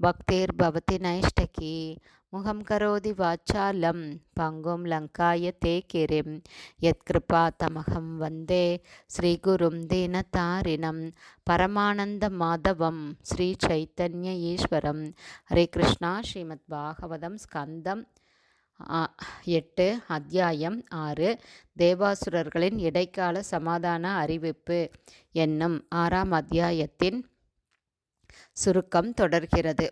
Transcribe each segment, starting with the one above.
பக்தேர் பவதி நைஷ்டகி முகம் கரோதி வாச்சாலம் பங்கும் லங்காய தே கிரிம் யத்கிருபா தமகம் வந்தே ஸ்ரீகுரும் தீனதாரிணம் பரமானந்த மாதவம் ஸ்ரீ சைத்தன்ய ஈஸ்வரம் ஹரே கிருஷ்ணா ஸ்ரீமத் பாகவதம் ஸ்கந்தம் எட்டு அத்தியாயம் ஆறு தேவாசுரர்களின் இடைக்கால சமாதான அறிவிப்பு என்னும் ஆறாம் அத்தியாயத்தின் சுருக்கம் தொடர்கிறது.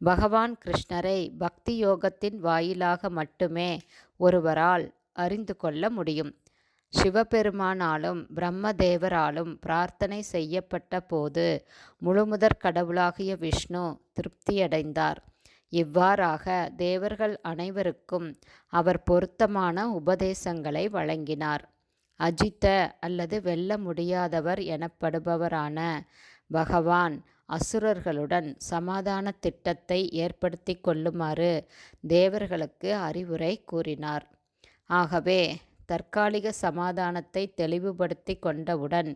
பகவான் கிருஷ்ணரை பக்தி யோகத்தின் வாயிலாக மட்டுமே ஒருவரால் அறிந்து கொள்ள முடியும். சிவபெருமானாலும் பிரம்மதேவராலும் பிரார்த்தனை செய்யப்பட்ட போது முழுமுதற் கடவுளாகிய விஷ்ணு திருப்தியடைந்தார். இவ்வாறாக தேவர்கள் அனைவருக்கும் அவர் பொருத்தமான உபதேசங்களை வழங்கினார். அஜித்த அல்லது வெல்ல முடியாதவர் எனப்படுபவரான பகவான் அசுரர்களுடன் சமாதான திட்டத்தை ஏற்படுத்தி கொள்ளுமாறு தேவர்களுக்கு அறிவுரை கூறினார். ஆகவே தற்காலிக சமாதானத்தை தெளிவுபடுத்தி கொண்டவுடன்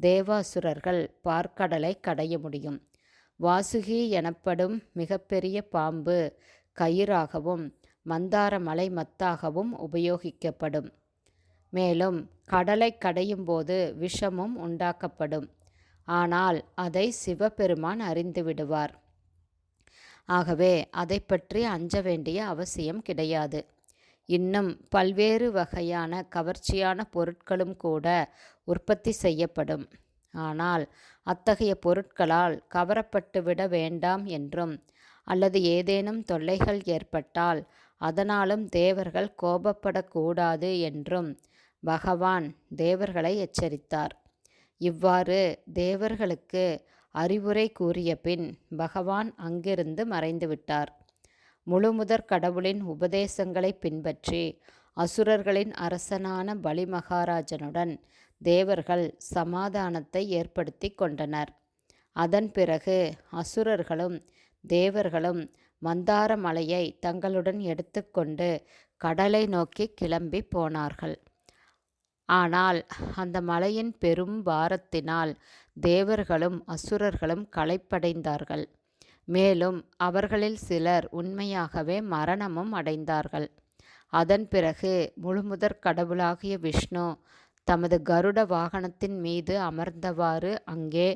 தேவாசுரர்கள் பார்க்கடலை கடைய முடியும். வாசுகி எனப்படும் மிகப்பெரிய பாம்பு கயிறாகவும் மந்தார மலை மத்தாகவும் உபயோகிக்கப்படும். மேலும் கடலை கடையும் போது விஷமும் உண்டாக்கப்படும். ஆனால் அதை சிவபெருமான் அறிந்து விடுவார். ஆகவே அதை பற்றி அஞ்ச வேண்டிய அவசியம் கிடையாது. இன்னும் பல்வேறு வகையான கவர்ச்சியான பொருட்களும் கூட உற்பத்தி செய்யப்படும். ஆனால் அத்தகைய பொருட்களால் கவரப்பட்டுவிட வேண்டாம் என்றும் அல்லது ஏதேனும் தொல்லைகள் ஏற்பட்டால் அதனாலும் தேவர்கள் கோபப்படக்கூடாது என்றும் பகவான் தேவர்களை எச்சரித்தார். இவ்வாறு தேவர்களுக்கு அறிவுரை கூறிய பின் பகவான் அங்கிருந்து மறைந்துவிட்டார் முழுமுதற் கடவுளின் உபதேசங்களை பின்பற்றி அசுரர்களின் அரசனான பலிமகாராஜனுடன் தேவர்கள் சமாதானத்தை ஏற்படுத்தி கொண்டனர். அதன் பிறகு அசுரர்களும் தேவர்களும் மந்தார மலையை தங்களுடன் எடுத்துக்கொண்டு கடலை நோக்கி கிளம்பி போனார்கள். ஆனால் அந்த மலையின் பெரும் பாரத்தினால் தேவர்களும் அசுரர்களும் களைப்படைந்தார்கள். மேலும் அவர்களில் சிலர் உண்மையாகவே மரணமும் அடைந்தார்கள். அதன் பிறகு முழுமுதற் கடவுளாகிய விஷ்ணு தமது கருட வாகனத்தின் மீது அமர்ந்தவாறு அங்கே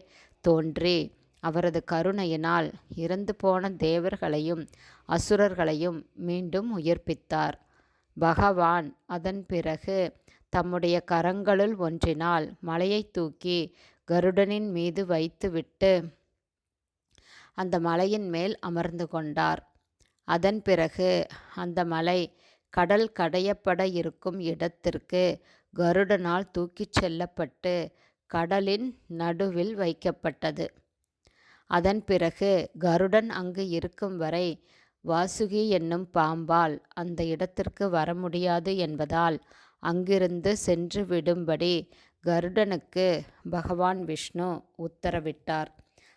தோன்றி அவரது கருணையினால் இறந்து போன தேவர்களையும் அசுரர்களையும் மீண்டும் உயிர்ப்பித்தார். பகவான் அதன் பிறகு தம்முடைய கரங்களுள் ஒன்றினால் மலையை தூக்கி கருடனின் மீது வைத்துவிட்டு அந்த மலையின் மேல் அமர்ந்து கொண்டார். அதன் பிறகு அந்த மலை கடல் கடையப்பட இருக்கும் இடத்திற்கு கருடனால் தூக்கிச் செல்லப்பட்டு கடலின் நடுவில் வைக்கப்பட்டது. அதன் பிறகு கருடன் அங்கு இருக்கும் வரை வாசுகி என்னும் பாம்பால் அந்த இடத்திற்கு வர முடியாது என்பதால் அங்கிருந்து சென்று விடும்படி கருடனுக்கு பகவான் விஷ்ணு உத்தரவிட்டார்.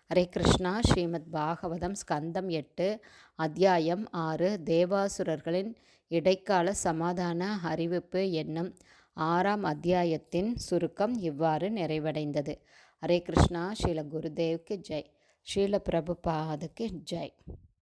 ஹரே கிருஷ்ணா. ஸ்ரீமத் பாகவதம் ஸ்கந்தம் எட்டு அத்தியாயம் ஆறு தேவாசுரர்களின் இடைக்கால சமாதான அறிவிப்பு என்னும் ஆறாம் அத்தியாயத்தின் சுருக்கம் இவ்வாறு நிறைவடைந்தது. ஹரே கிருஷ்ணா. ஸ்ரீல குருதேவ்க்கு ஜெய். ஸ்ரீல பிரபுபாதுக்கு ஜெய்.